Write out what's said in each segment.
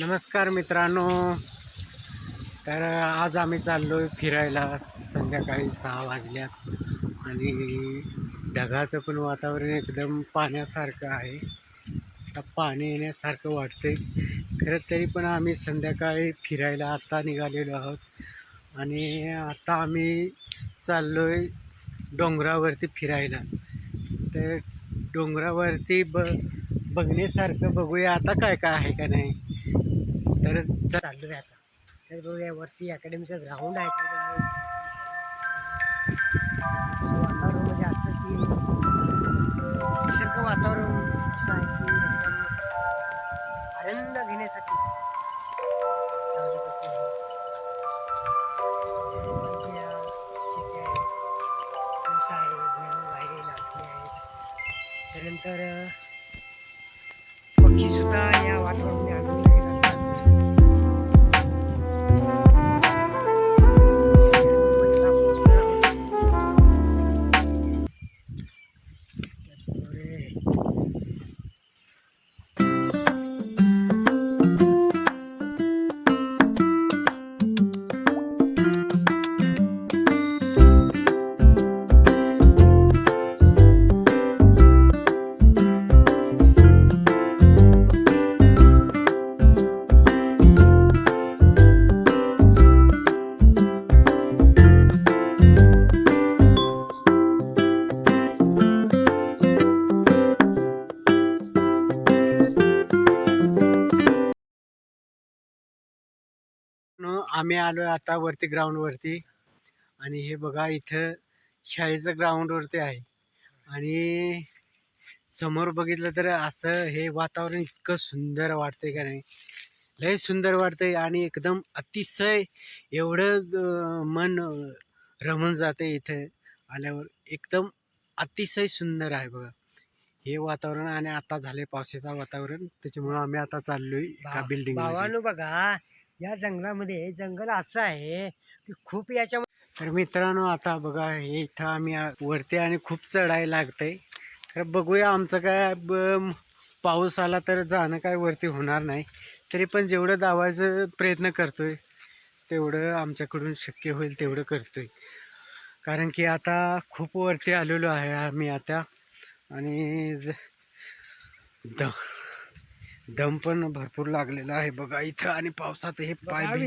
नमस्कार मित्रांनो. तर आज आम्ही चाललो आहे फिरायला संध्याकाळी सहा वाजल्यात. आणि ढगाचं पण वातावरण एकदम पाण्यासारखं आहे. आता पाणी येण्यासारखं वाटतंय. खरं तरी पण आम्ही संध्याकाळी फिरायला आत्ता निघालेलो आहोत. आणि आता आम्ही चाललो आहे डोंगरावरती फिरायला. तर डोंगरावरती ब बघण्यासारखं बघूया आता काय काय आहे का नाही. तर च- चाललो आहे आता. तर बघूया वरती अकॅडमीचं ग्राउंड आहे तर वातावरण म्हणजे असं की निसर्ग वातावरण असं आहे की आनंद घेण्यासाठी. त्यानंतर पक्षी सुद्धा या वातावरणाने आनंद आम्ही आलो आता वरती ग्राउंडवरती आणि हे बघा इथं शाळेचं ग्राउंडवरती आहे. आणि समोर बघितलं तर असं हे वातावरण इतकं सुंदर वाटतंय का नाही. लय सुंदर वाटतंय आणि एकदम अतिशय एवढं मन रमून जाते इथं आल्यावर. एकदम अतिशय सुंदर आहे बघा. हे वातावरण आणि आता झाले पावसाचं वातावरण. त्याच्यामुळं आम्ही आता चाललोय बिल्डिंग बघा या जंगलामध्ये जंगल असं आहे की खूप याच्या तर मित्रांनो आता बघा हे इथं आम्ही वरती आणि खूप चढायला लागतंय. तर बघूया आमचं काय ब- पाऊस आला तर जाणं काय वरती होणार नाही. तरी पण जेवढं दावायचं प्रयत्न करतोय तेवढं आमच्याकडून शक्य होईल तेवढं करतोय. कारण की आता खूप वरती आलेलो आहे आम्ही आता. आणि ज- द दम पण भरपूर लागलेला आहे बघा इथं आणि पावसात हे पाय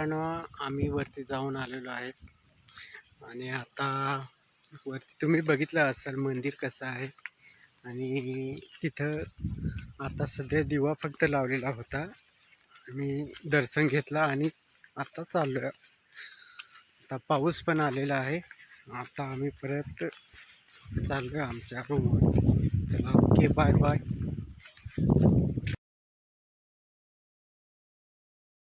मित्रांनो आम्ही वरती जाऊन आलेलो आहेत. आणि आता वरती तुम्ही बघितलं असाल मंदिर कसं आहे. आणि तिथं आता सध्या दिवा फक्त लावलेला होता. मी दर्शन घेतला आणि आता चाललो आहे आता पाऊस पण आलेला आहे. आता आम्ही परत चाललो आहे आमच्या रूमवरती चला ओके बाय बाय